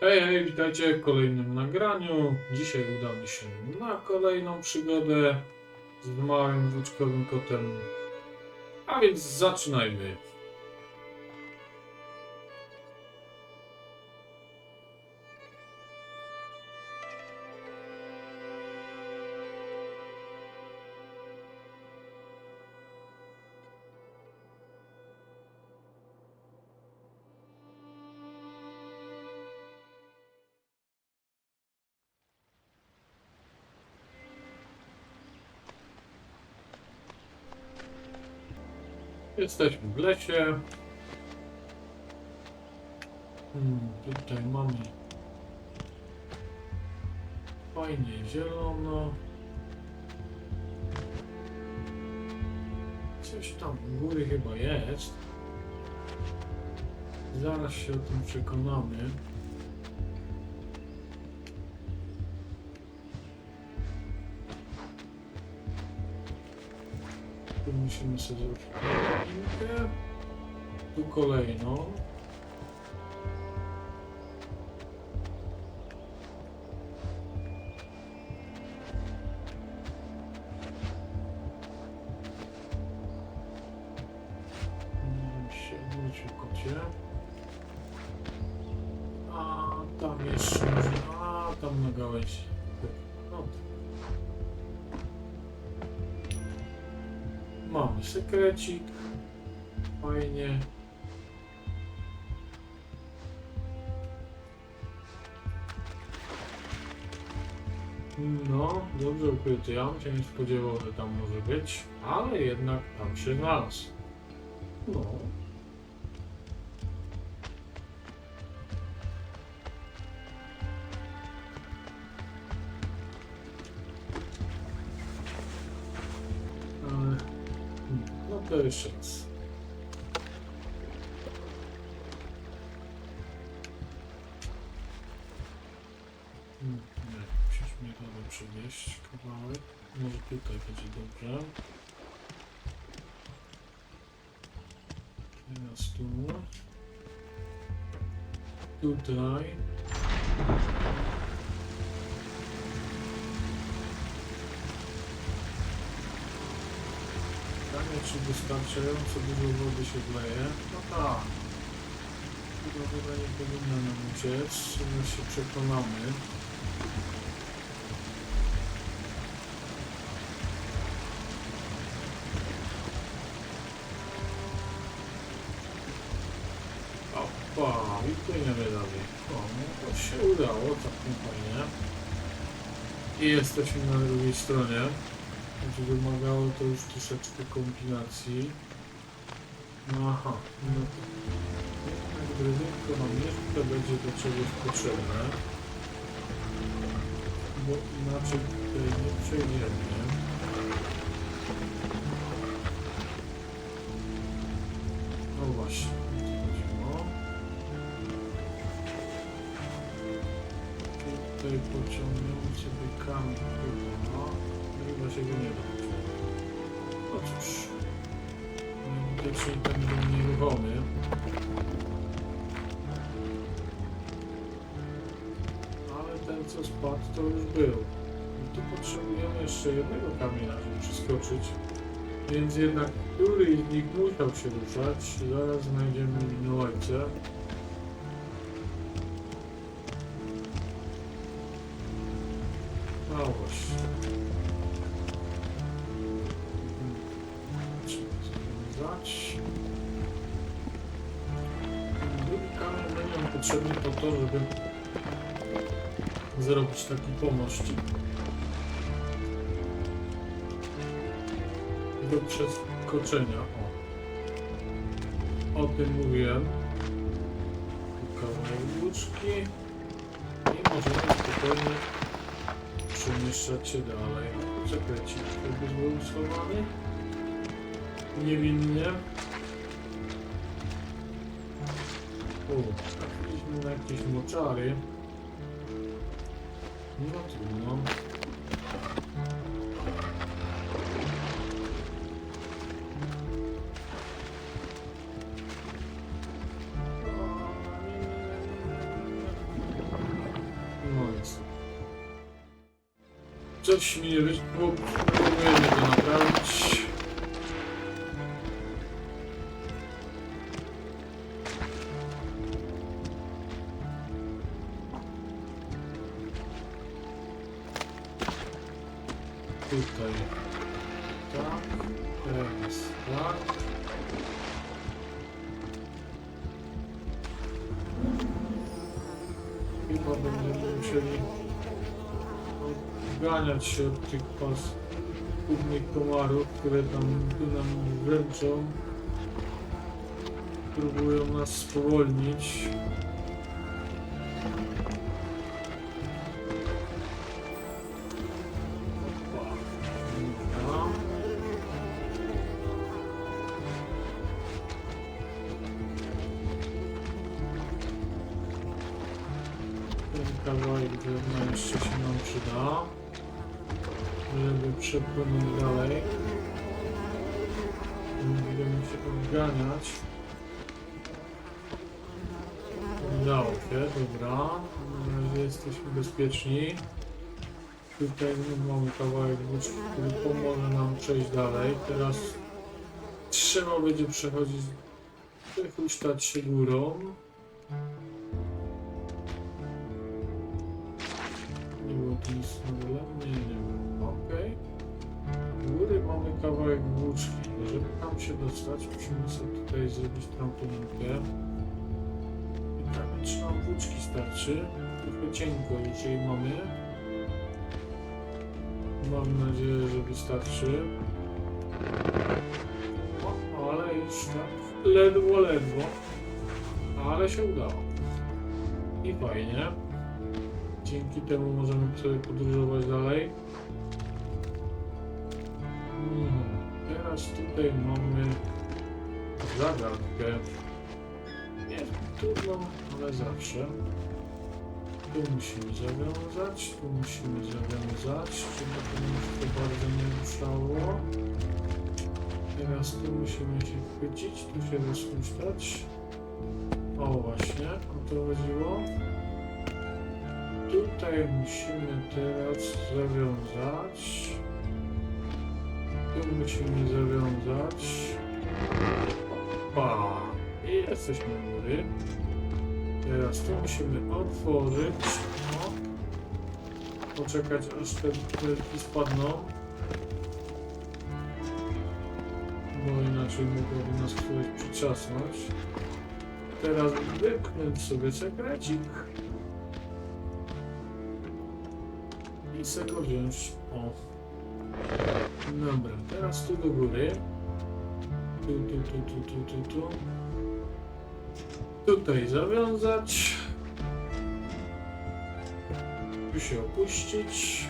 Hej, hej, witajcie w kolejnym nagraniu. Dzisiaj udamy się na kolejną przygodę z małym włóczkowym kotem. A więc zaczynajmy. Jesteśmy w lesie. Hmm, tutaj mamy fajnie zielono. Coś tam u góry chyba jest. Zaraz się o tym przekonamy. Musimy sobie zrobić. Tu kolejną. No, dobrze ukryty. Ja się nie spodziewał, że tam może być, ale jednak tam się znalazł. No. Ale... No to jeszcze raz. Przewieźć kawałek. Może tutaj będzie dobrze. Teraz tu. Tutaj. Pytanie, czy wystarczająco dużo wody się wleje? No tak. Chyba woda nie powinna nam uciec, my się przekonamy. Dalej. O, no to się udało, całkiem fajnie. I jesteśmy na drugiej stronie. Znaczy wymagało to już troszeczkę kompilacji. No aha, no to jednak drewnienko nam jeszcze będzie do czegoś potrzebne. Bo inaczej tutaj nie przejdziemy. No właśnie, Tutaj pociągniemy sobie kamień chyba. Się go nie da. No cóż. Widocznie ten był nieruchomy. Ale ten co spadł to już był. I tu potrzebujemy jeszcze jednego kamienia, żeby przeskoczyć. Więc jednak któryś z nich musiał się ruszać. Zaraz znajdziemy winowajcę. Drugi kamień będzie nam potrzebny po to, żeby zrobić taki pomościk. Do przeskoczenia. O. O tym mówiłem. Kawałek włóczki. I możemy spokojnie przemieszczać się dalej. Zakrecik jakby był schowany. Niewinnie. O, trafiliśmy na jakieś moczary. No trudno. Coś mi nie odganiać się od tych pas głównych komarów, które tam nam wręczą. Próbują nas spowolnić. Kawałek drewna jeszcze się nam przyda, żeby przepłynąć dalej. Będziemy się odganiać. Udało się, dobra. Na razie jesteśmy bezpieczni. Tutaj mamy kawałek który pomoże nam przejść dalej. Teraz trzeba będzie przechodzić, przechuśtać się górą. Nie było tu nic na dole? Nie, nie było. Kawałek włóczki. Żeby tam się dostać, musimy sobie tutaj zrobić trampolinkę. Pytanie, czy nam włóczki starczy? Trochę cienko dzisiaj mamy. Mam nadzieję, że wystarczy. O, ale już tak ledwo, ledwo. Ale się udało. I fajnie. Dzięki temu możemy sobie podróżować dalej. Tutaj mamy zagadkę. Nie trudną, ale zawsze. Tu musimy zawiązać, tu musimy zawiązać, żeby to już bardzo nie ruszało. Teraz tu musimy się chwycić, tu się rozpuszczać. O właśnie, o to chodziło. Tutaj musimy teraz zawiązać. Musimy zawiązać. Opa! I jesteśmy u góry. Teraz tu musimy otworzyć. Poczekać aż te belki spadną. Bo inaczej mogłoby nas ktoś przytrzasnąć. Teraz wypchnąć sobie sekrecik. I sobie wziąć. O. Dobra, teraz tu do góry. Tu, tu, tu, tu, tu, tu, tu. Tutaj zawiązać. Tu się opuścić.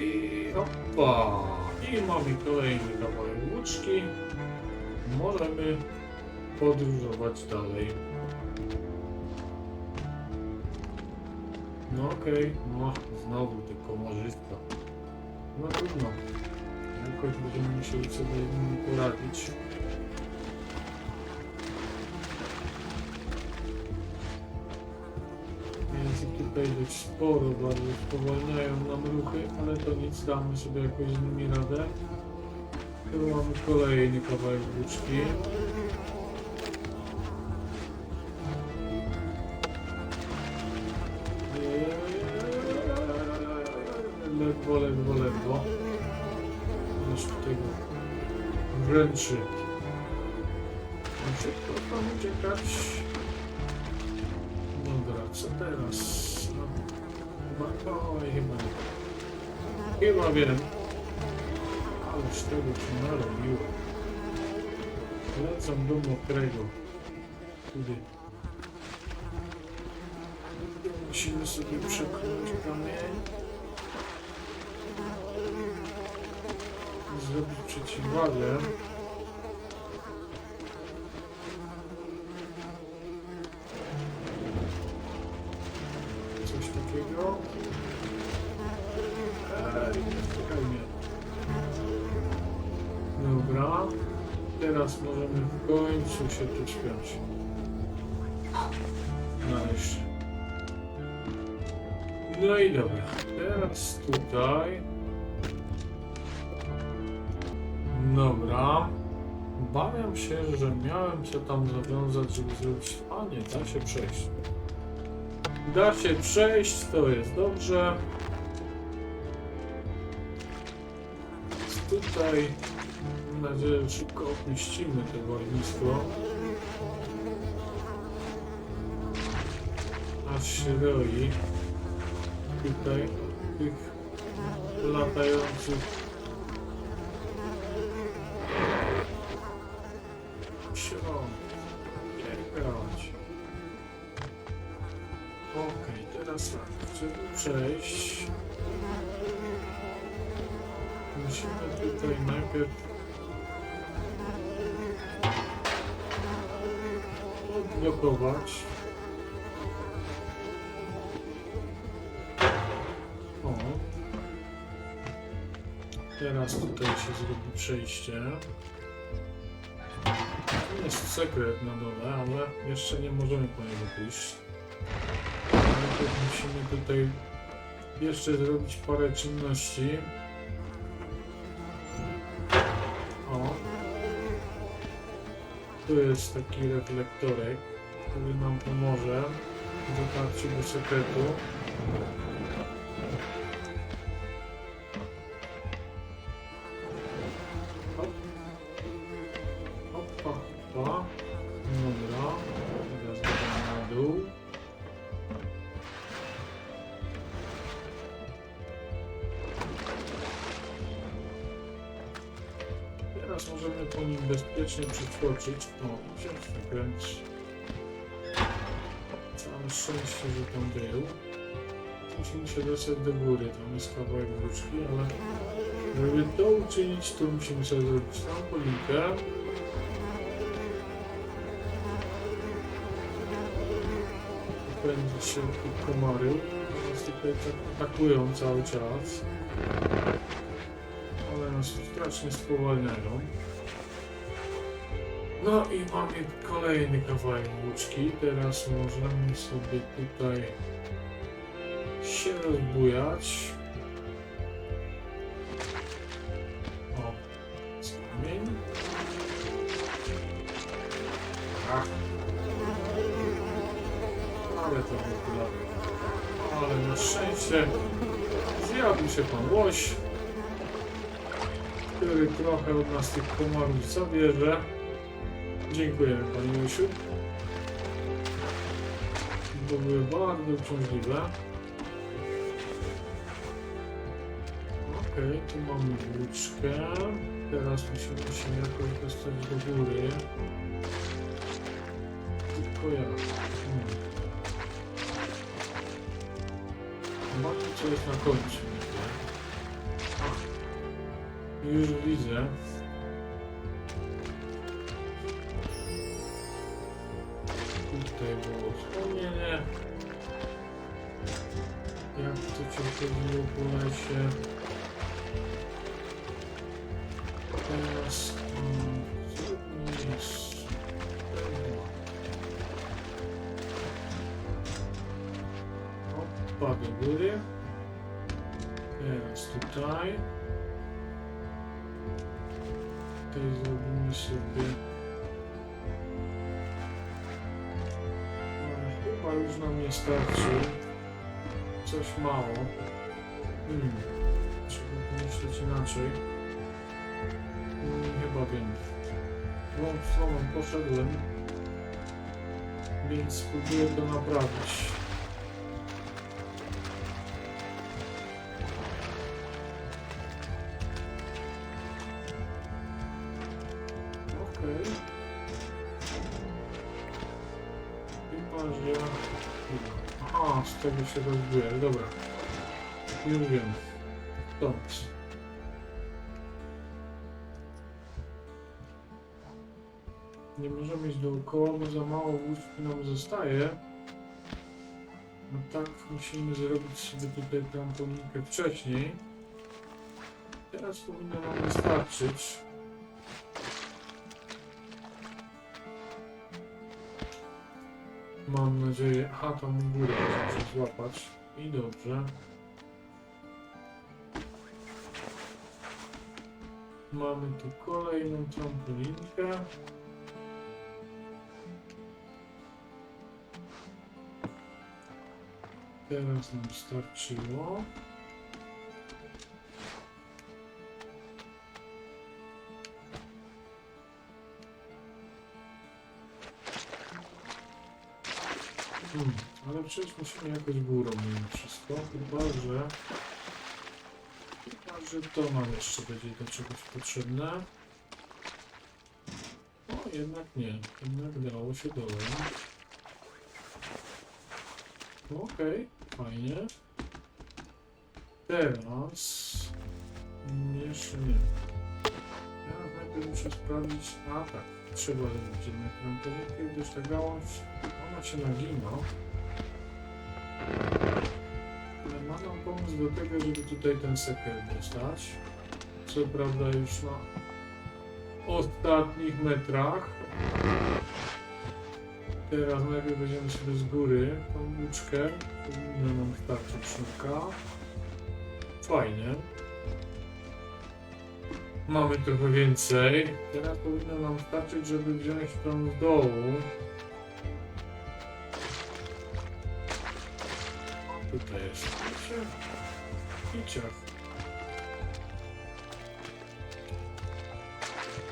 I opa! I mamy kolejny kawałek łuczki. Możemy podróżować dalej. No okej, no znowu tylko marzysta. No trudno. Jakoś będziemy musieli sobie poradzić. Więc tutaj dość sporo bardzo spowalniają nam ruchy, ale to nic, damy sobie jakoś z nimi radę. Tu mamy kolejny kawałek włóczki. Ledwo, ledwo, ledwo. Aż tego wręczy. Szybko tam uciekać. Dobra, co teraz? No, oj, chyba nie. Chyba wiem. Ależ tego się narobiło. Lecą do mokrego. Tudy. Musimy sobie przepchnąć kamień. Zrobić przeciwwagę. Coś takiego. Ej, spokojnie. Dobra. Teraz możemy w końcu się tu śpiąć. No i dobra, teraz tutaj. Obawiam się, że miałem się tam zawiązać, żeby zrobić... A nie, da się przejść. Da się przejść, to jest dobrze. Tutaj mam nadzieję, że szybko opuścimy to barwnictwo. Aż się roi. Tutaj tych latających Musimy tutaj najpierw... Odblokować. O. Teraz tutaj się zrobi przejście. Tu Jest sekret na dole, ale jeszcze nie możemy po niego pójść. Najpierw musimy tutaj jeszcze zrobić parę czynności. O. Tu jest taki reflektorek, który nam pomoże w dotarciu do sekretu. Przeskoczyć. O, wziąć zakręt. Całe szczęście, że tam był. Musimy się dostać do góry. Tam jest kawałek wróczki, ale żeby to uczynić, to musimy sobie zrobić trampolinkę. Pędzić się od komary. Nas tutaj tak atakują cały czas. Ale nas strasznie spowalniają. No i mamy kolejny kawałek włóczki. Teraz możemy sobie tutaj się rozbujać. O, kamień. Ach. Ale to w ogóle. Ale na szczęście zjawił się pan łoś, który trochę od nas tych komarów zabierze. Dziękujemy panie Łosiu. Bo były bardzo uciążliwe. Okej, tu mamy włóczkę. Teraz musimy się jakoś dostać do góry. Tylko jak? Hmm. Zobaczmy co jest na końcu. Już widzę. Wspomnienie. Jak to cię chodziło po lesie. Teraz um, zróbmy. Opa, do góry. Teraz tutaj. Tutaj zrobimy sobie... Chyba już nam nie starczy. Coś mało. Hmm. Trzeba pomyśleć inaczej. Hmm, chyba wiem. Złą stroną poszedłem. Więc spróbuję to naprawić. Okej. Chyba, że... Aha, z tego się rozbije, dobra. Już wiem. Stąd. Nie możemy iść dookoła, bo za mało wózki nam zostaje. No tak, musimy zrobić sobie tutaj trampolinkę wcześniej. Teraz powinno nam wystarczyć. Mam nadzieję... Aha, tam można się złapać. I dobrze. Mamy tu kolejną trampolinkę. Teraz nam starczyło. Przecież musimy jakoś górą mimo wszystko, chyba że... Chyba, że to nam jeszcze będzie do czegoś potrzebne. O, jednak nie. Jednak dało się dołem. Okej, fajnie. Teraz... Jeszcze nie. Teraz najpierw muszę sprawdzić... A tak, trzeba zrobić jednak trampolinkę, gdyż ta gałąź... Ona się nagina. Pomóc do tego, żeby tutaj ten seker dostać. Co prawda już na ostatnich metrach. Teraz najpierw weźmiemy sobie z góry tą łuczkę. Powinna nam starczyć. Fajnie. Mamy trochę więcej. Teraz powinno nam starczyć, żeby wziąć tą z dołu. Ciach.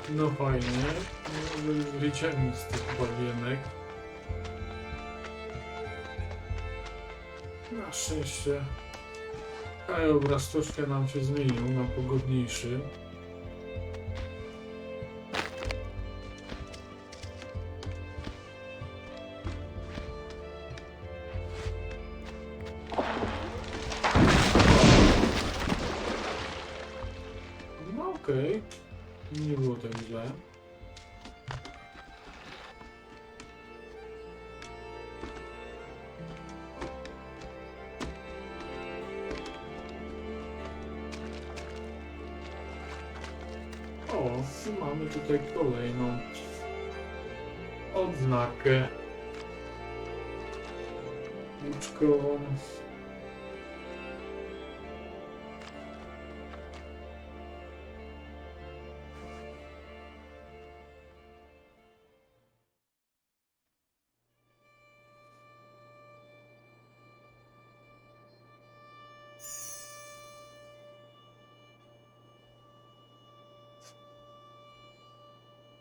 No fajnie. Już wyciągnąć z tych bagienek. Na szczęście krajobraz troszkę nam się zmienił na pogodniejszy. Odznakę łuczkową.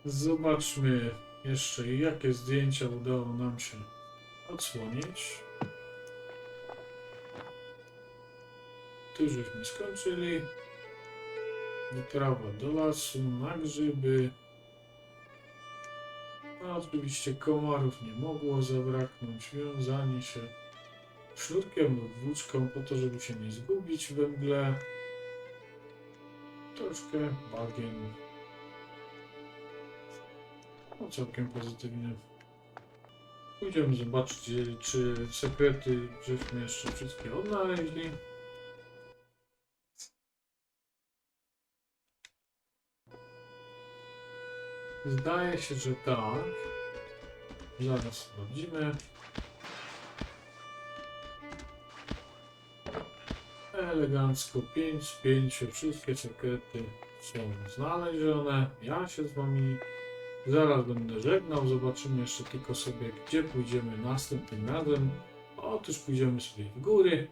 Zobaczmy jeszcze, jakie zdjęcia udało nam się odsłonić. Tu żeśmy skończyli. Wyprawa do lasu, na grzyby. No, oczywiście komarów nie mogło zabraknąć. Wiązanie się sznurkiem lub włóczką po to, żeby się nie zgubić we mgle. Troszkę bagien no całkiem pozytywnie. Pójdziemy zobaczyć, e, czy sekrety żeśmy jeszcze wszystkie odnaleźli. Zdaje się, że tak. Zaraz sprawdzimy. Elegancko 5 z 5 wszystkie sekrety są znalezione. Ja się z wami Zaraz będę żegnał, zobaczymy jeszcze tylko sobie, gdzie pójdziemy następnym razem. Otóż pójdziemy sobie w góry.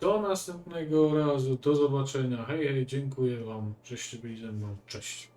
Do następnego razu, do zobaczenia. Hej, hej, dziękuję Wam, żeście byli ze mną. Cześć.